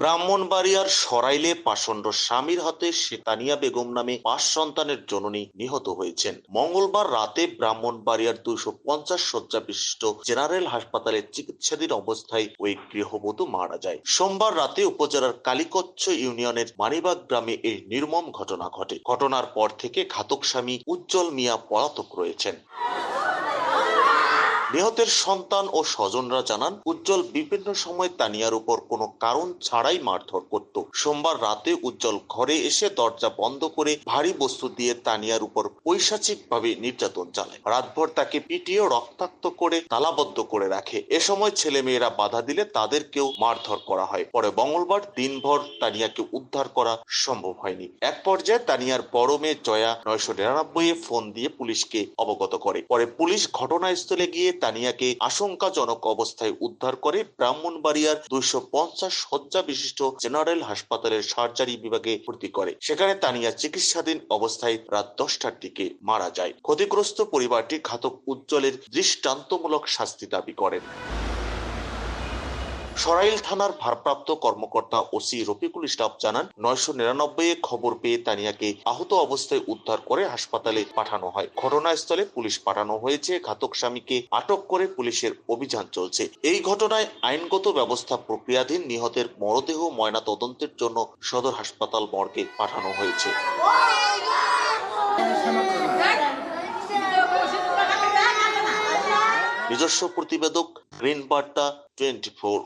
ব্রাহ্মণবাড়িয়ার সরাইলে পাষণ্ড স্বামীর হাতে শেতানিয়া বেগম নামে পাঁচ সন্তানের জননী নিহত হয়েছেন। মঙ্গলবার রাতে ব্রাহ্মণবাড়িয়ার দুইশো পঞ্চাশ শয্যা বিশিষ্ট জেনারেল হাসপাতালে চিকিৎসাধীন অবস্থায় ওই গৃহবধূ মারা যায়। সোমবার রাতে উপজেলার কালীকচ্ছ ইউনিয়নের মানিবাগ গ্রামে এই নির্মম ঘটনা ঘটে। ঘটনার পর থেকে ঘাতক স্বামী উজ্জ্বল মিয়া পলাতক রয়েছেন। নিহতের সন্তান ও স্বজনরা জানান, উজ্জ্বল বিভিন্ন সময় তানিয়ার উপর কোনো কারণ ছাড়াই মারধর করত। সোমবার রাতে উজ্জ্বল ঘরে এসে দরজা বন্ধ করে ভারী বস্তু দিয়ে তানিয়ার উপর পৈশাচিক ভাবে নির্যাতন চালায়। রাতভর তাকে পিটিয়ে রক্তাক্ত করে তালাবদ্ধ করে রাখে। এ সময় ছেলে মেয়েরা বাধা দিলে তাদেরকেও মারধর করা হয়। পরে মঙ্গলবার দিনভর তানিয়াকে উদ্ধার করা সম্ভব হয়নি। এক পর্যায়ে তানিয়ার বড় মেয়ে জয়া নয়শো নিরানব্বই ফোন দিয়ে পুলিশকে অবগত করে। পরে পুলিশ ঘটনাস্থলে গিয়ে তানিয়াকে আশঙ্কাজনক অবস্থায় উদ্ধার করে ব্রাহ্মণবাড়িয়ার দুইশো পঞ্চাশ শয্যা বিশিষ্ট জেনারেল হাসপাতালের সার্জারি বিভাগে ভর্তি করে। সেখানে তানিয়া চিকিৎসাধীন অবস্থায় রাত দশটার দিকে মারা যায়। ক্ষতিগ্রস্ত পরিবারটি ঘাতক উজ্জ্বলের দৃষ্টান্তমূলক শাস্তি দাবি করেন। সরাইল থানার ভারপ্রাপ্ত কর্মকর্তা ওসি রফিকুল ইসলাম জানান, নয়শো নিরানব্বই খবর পেয়ে তানিয়াকে আহত অবস্থায় উদ্ধার করে হাসপাতালে পাঠানো হয়। ঘটনাস্থলে পুলিশ পাঠানো হয়েছে, ঘাতক স্বামীকে আটক করে পুলিশের অভিযান চলছে। এই ঘটনায় আইনগত ব্যবস্থা প্রক্রিয়াধীন, নিহতের মরদেহ ময়না তদন্তের জন্য সদর হাসপাতাল মর্গে পাঠানো হয়েছে। নিজস্ব প্রতিবেদক গ্রিন বার্তা টোয়েন্টি ফোর